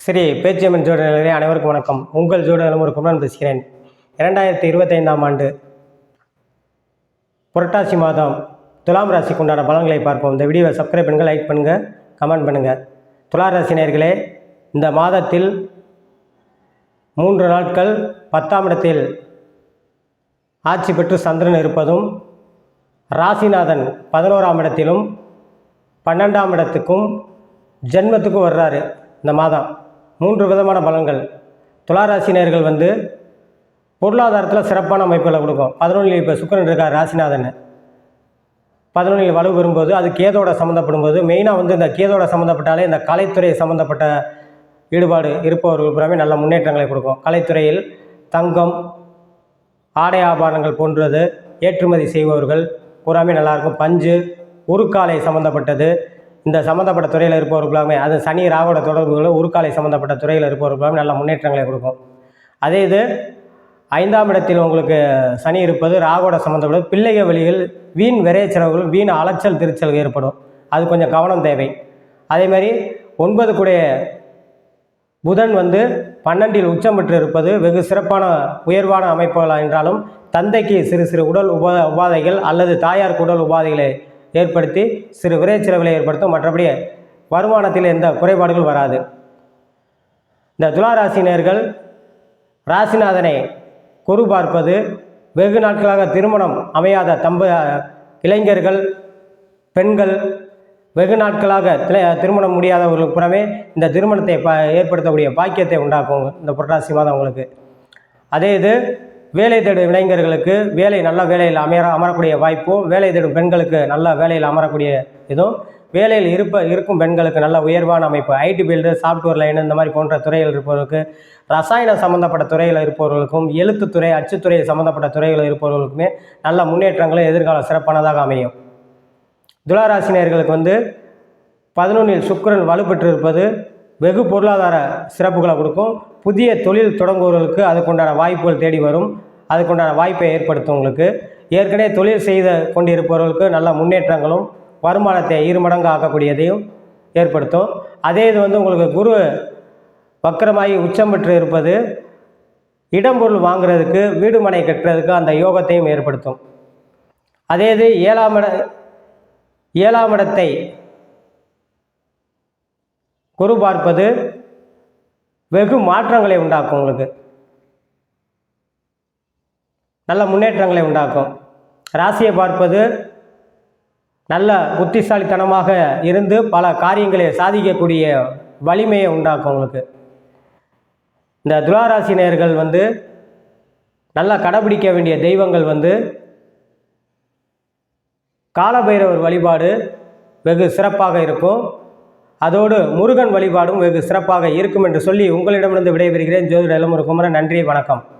ஸ்ரீ பேச்சியம்மன் ஜோடர்களே அனைவருக்கும் வணக்கம். உங்கள் ஜோடலும் ஒரு குமரன் பேசுகிறேன். இரண்டாயிரத்தி இருபத்தைந்தாம் ஆண்டு புரட்டாசி மாதம் துலாம் ராசிக்கு உண்டான பலன்களை பார்ப்போம். இந்த வீடியோவை சப்ஸ்கிரைப் பண்ணுங்கள் லைக் பண்ணுங்கள் கமெண்ட் பண்ணுங்கள் துலா ராசி நேர்களே இந்த மாதத்தில் மூன்று நாட்கள் பத்தாம் இடத்தில் ஆட்சி பெற்று சந்திரன் இருப்பதும் ராசிநாதன் பதினோராம் இடத்திலும் பன்னெண்டாம் இடத்துக்கும் ஜென்மத்துக்கும் வர்றாரு இந்த மாதம். மூன்று விதமான பலன்கள். துளாராசினியர்கள் வந்து பொருளாதாரத்தில் சிறப்பான அமைப்புகளை கொடுக்கும். பதினொன்றில் இப்போ சுக்கரன் இருக்கார் ராசிநாதன். பதினொன்றில் வலு வரும்போது அது கேதோட சம்மந்தப்படும் போது மெயினாக வந்து இந்த கேதோட சம்மந்தப்பட்டாலே இந்த கலைத்துறை சம்மந்தப்பட்ட ஈடுபாடு இருப்பவர்கள் புறமே நல்ல முன்னேற்றங்களை கொடுக்கும். கலைத்துறையில் தங்கம் ஆடை ஆபரணங்கள் போன்றது ஏற்றுமதி செய்பவர்கள் பூராமே நல்லாயிருக்கும் பஞ்சு உருக்காலை சம்மந்தப்பட்டது இந்த சம்மந்தப்பட்ட துறையில் இருப்பவர்களுமே அது சனி ராவோட தொடர்புகள் உருக்காலை சம்மந்தப்பட்ட துறையில் இருப்பவர்களுமே நல்ல முன்னேற்றங்களை கொடுக்கும். அதே இது ஐந்தாம் இடத்தில் உங்களுக்கு சனி இருப்பது ராகோட சம்மந்தப்படுவது பிள்ளைக வழிகள் வீண் விரைய செலவுகள் வீண் அலைச்சல் திருச்சல் ஏற்படும். அது கொஞ்சம் கவனம் தேவை. அதே மாதிரி ஒன்பது கூடிய புதன் வந்து பன்னெண்டில் உச்சம் பெற்று இருப்பது வெகு சிறப்பான உயர்வான அமைப்புகள் என்றாலும் தந்தைக்கு சிறு சிறு உடல் உபா உபாதைகள் அல்லது தாயாருக்கு உடல் உபாதைகளை ஏற்படுத்தி சிறு விரைச்செலவுகளை ஏற்படுத்தும். மற்றபடி வருமானத்தில் எந்த குறைபாடுகள் வராது. இந்த துளாராசினியர்கள் ராசிநாதனை குரு பார்ப்பது வெகு நாட்களாக திருமணம் அமையாத தம்ப இளைஞர்கள் பெண்கள் வெகு நாட்களாக தில- திருமணம் முடியாதவர்களுக்கு புறமே இந்த திருமணத்தை ப ஏற்படுத்தக்கூடிய பாக்கியத்தை உண்டாக்கும் இந்த புரட்டாசி மாதம் உங்களுக்கு. அதே இது வேலை தேடும் இளைஞர்களுக்கு வேலை நல்ல வேலையில் அமைய அமரக்கூடிய வாய்ப்பும் வேலை தேடும் பெண்களுக்கு நல்ல வேலையில் அமரக்கூடிய இதுவும் வேலையில் இருப்ப இருக்கும் பெண்களுக்கு நல்ல உயர்வான அமைப்பு. ஐடி பீல்டு சாஃப்ட்வேர் லைன் இந்த மாதிரி போன்ற துறையில் இருப்பவர்களுக்கு ரசாயன சம்மந்தப்பட்ட துறையில் இருப்பவர்களுக்கும் எழுத்துத்துறை அச்சுத்துறை சம்மந்தப்பட்ட துறையில் இருப்பவர்களுக்குமே நல்ல முன்னேற்றங்களும் எதிர்காலம் சிறப்பானதாக அமையும். துளாராசினியர்களுக்கு வந்து பதினொன்றில் சுக்கரன் வலுப்பெற்றிருப்பது வெகு பொருளாதார சிறப்புகளை கொடுக்கும். புதிய தொழில் தொடங்குவவர்களுக்கு அதுக்குண்டான வாய்ப்புகள் தேடி வரும். அதுக்குண்டான வாய்ப்பை ஏற்படுத்தும் உங்களுக்கு. ஏற்கனவே தொழில் செய்து கொண்டிருப்பவர்களுக்கு நல்ல முன்னேற்றங்களும் வருமானத்தை இருமடங்கு ஆக்கக்கூடியதையும் ஏற்படுத்தும். அதே இது வந்து உங்களுக்கு குரு வக்கரமாகி உச்சம் பெற்று இருப்பது இடம்பொருள் வாங்குறதுக்கு வீடு மனை கட்டுறதுக்கு அந்த யோகத்தையும் ஏற்படுத்தும். அதே இது ஏழாம் இட ஏழாம் இடத்தை குரு பார்ப்பது வெகு மாற்றங்களை உண்டாக்கும் உங்களுக்கு. நல்ல முன்னேற்றங்களை உண்டாக்கும். ராசியை பார்ப்பது நல்ல புத்திசாலித்தனமாக இருந்து பல காரியங்களை சாதிக்கக்கூடிய வலிமையை உண்டாக்கும் உங்களுக்கு. இந்த துளாராசி வந்து நல்லா கடைபிடிக்க வேண்டிய தெய்வங்கள் வந்து காலபைரவர் வழிபாடு வெகு சிறப்பாக இருக்கும். அதோடு முருகன் வழிபாடும் வெகு சிறப்பாக இருக்கும் என்று சொல்லி உங்களிடமிருந்து விடைபெறுகிறேன். ஜோதிட இளமுறை குமரன் நன்றி வணக்கம்.